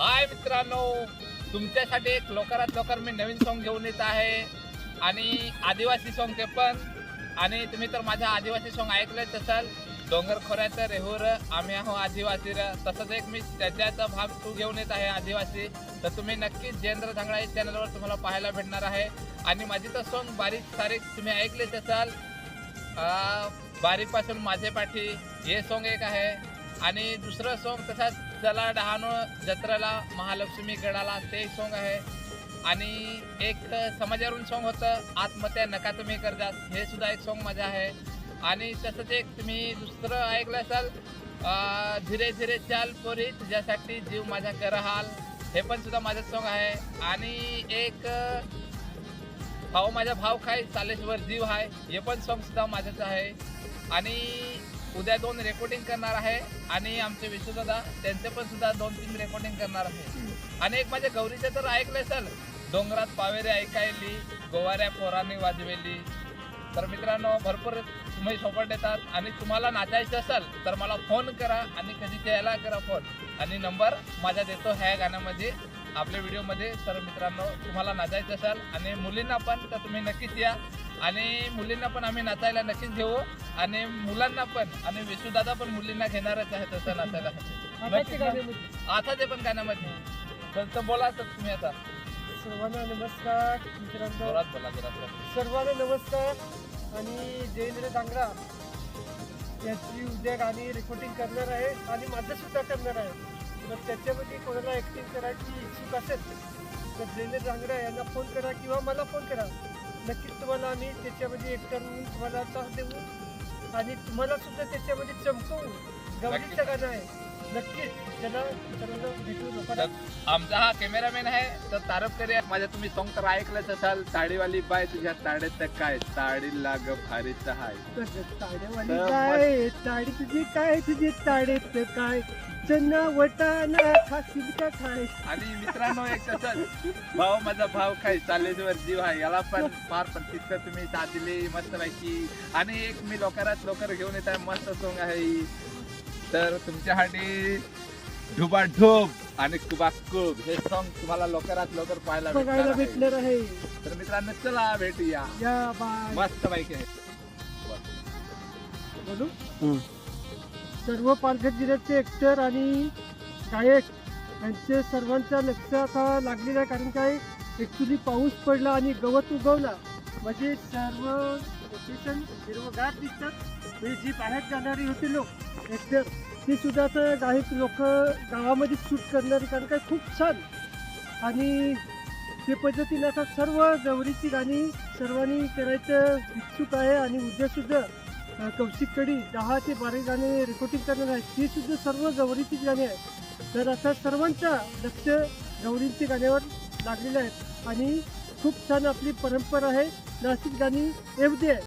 हाय मित्रांनो तुमच्यासाठी एक लवकरात लवकर मी नवीन सॉन्ग घेऊन येत आहे. आणि आदिवासी सॉन्ग ते पण. आणि तुम्ही तर माझा आदिवासी सॉन्ग ऐकलंच असाल. डोंगर खोऱ्याचं रेहूर आम्ही आहो आदिवासी र तसंच एक मी त्याच्याचा भाग टू घेऊन येत आहे आदिवासी. तर तुम्ही नक्कीच जयेंद्र धांगडा या चॅनलवर तुम्हाला पाहायला भेटणार आहे. आणि माझी तर सॉन्ग बारीक सारीक तुम्ही ऐकलेच असाल. बारीकपासून माझे पाठी हे सॉन्ग एक आहे. आणि दुसरं सॉन्ग तसाच चला डहाणू जत्रेला महालक्ष्मी गडाला ते एक सॉन्ग आहे. आणि एक समाजावरून सॉन्ग होतं आत्महत्या नका तुम्ही करतात हे सुद्धा एक सॉन्ग माझा आहे. आणि तसंच एक तुम्ही दुसरं ऐकलं असाल धीरे धीरे चाल पोरी तुझ्यासाठी जीव माझा करहाल हे पण सुद्धा माझं सॉन्ग आहे. आणि एक भाऊ माझा भाव खाय चालेश्वर जीव आहे हे पण सॉन्ग सुद्धा माझंच आहे. आणि उद्या दोन रेकॉर्डिंग करणार आहे आणि आमचे विश्वदादा त्यांचे पण सुद्धा दोन तीन रेकॉर्डिंग करणार आहे. आणि एक माझ्या गौरीचे तर ऐकले सर डोंगरात पावेरे ऐकायली गोवाऱ्या पोरांनी वाजवेली. तर मित्रांनो भरपूर तुम्ही सोबत देतात आणि तुम्हाला नाचायचं असेल तर मला फोन करा आणि कधी द्यायला करा फोन आणि नंबर माझा देतो ह्या गाण्यामध्ये. आपल्या व्हिडिओमध्ये तर मित्रांनो तुम्हाला नाचायचं असेल आणि मुलींना पण तर तुम्ही नक्कीच या. आणि मुलींना पण आम्ही नाचायला नक्कीच घेऊ. आणि मुलांना पण आणि विशुदादा पण मुलींना घेणारच आहे तसं नाचायला. आता ते पण गाण्यामध्ये. तर तर बोला तर तुम्ही आता. सर्वांना नमस्कार मित्रांनो. बोला. सर्वांना नमस्कार. आणि जयेंद्र दांगडा याची उद्या गाणी रेकॉर्डिंग करणार आहे आणि माझं सुद्धा करणार आहे. तर त्याच्यामध्ये कोणाला ॲक्टिंग करायची इच्छुक असेल तर जयेंद्र दांगडा यांना फोन करा किंवा मला फोन करा. नक्कीच तुम्हाला आम्ही त्याच्यामध्ये एक्टर म्हणून तुम्हाला साथ देऊ आणि तुम्हाला सुद्धा त्याच्यामध्ये चमकवू. गवळीचं गाणं आहे. नक्कीच. त्याला सर्वांना भेटू. तर आमचा हा कॅमेरामॅन आहे तर तारफ करूया माझ्या तुम्ही सॉन्ग तर ऐकलंच असाल ताडीवाली बाय तुझ्या ताडेत काय? ताडी लाग भारीच हाय ताड्यावाली काय? ताडी तुझी काय? तुझी ताडेत काय? चन्ना वटाणा खाशील का खाय आणि मित्रांनो एक तसंच भाऊ माझा भाव काय चालेजवर जीव आहे याला पण फार प्रतिष्ठा तुम्ही साथ दिली मस्त पैकी आणि एक मी लवकरात लवकर घेऊन येत आहे मस्त सॉन्ग आहे. तर तुमच्यासाठी ढुबा ढुब आणि कुबा कुब हे सॉन्ग तुम्हाला लवकरात लवकर पाहायला बघायला भेटणार आहे. भेटणार आहे. तर मित्रांनो चला भेटूया. या बाय. मस्त पैकी आहे. बोलू? सर्व पालघर जिल्ह्याचे एक्टर आणि गायक यांचे सर्वांचा लक्ष आता लागलेलं आहे. कारण काय ॲक्च्युली पाऊस पडला आणि गवत उगवला. म्हणजे सर्व लोकेशन हिरवगार दिसतात. म्हणजे जी बाहेर जाणारी होती लोक एक्टर ती सुद्धा तर काही लोक गावामध्ये शूट करणारी कारण काय खूप छान. आणि ते पद्धतीने आता सर्व गौरीची गाणी सर्वांनी करायचं इच्छुक आहे आणि उद्यासुद्धा कौशिक कडी दहा ते बारा गाणे रेकॉर्डिंग करणार आहेत. ती सुद्धा सर्व गौरीचीच गाणी आहेत. तर आता सर्वांचा लक्ष गौरींच्या गाण्यावर लागलेलं आहे. आणि खूप छान आपली परंपरा आहे. नाशिक गाणी एवढी आहे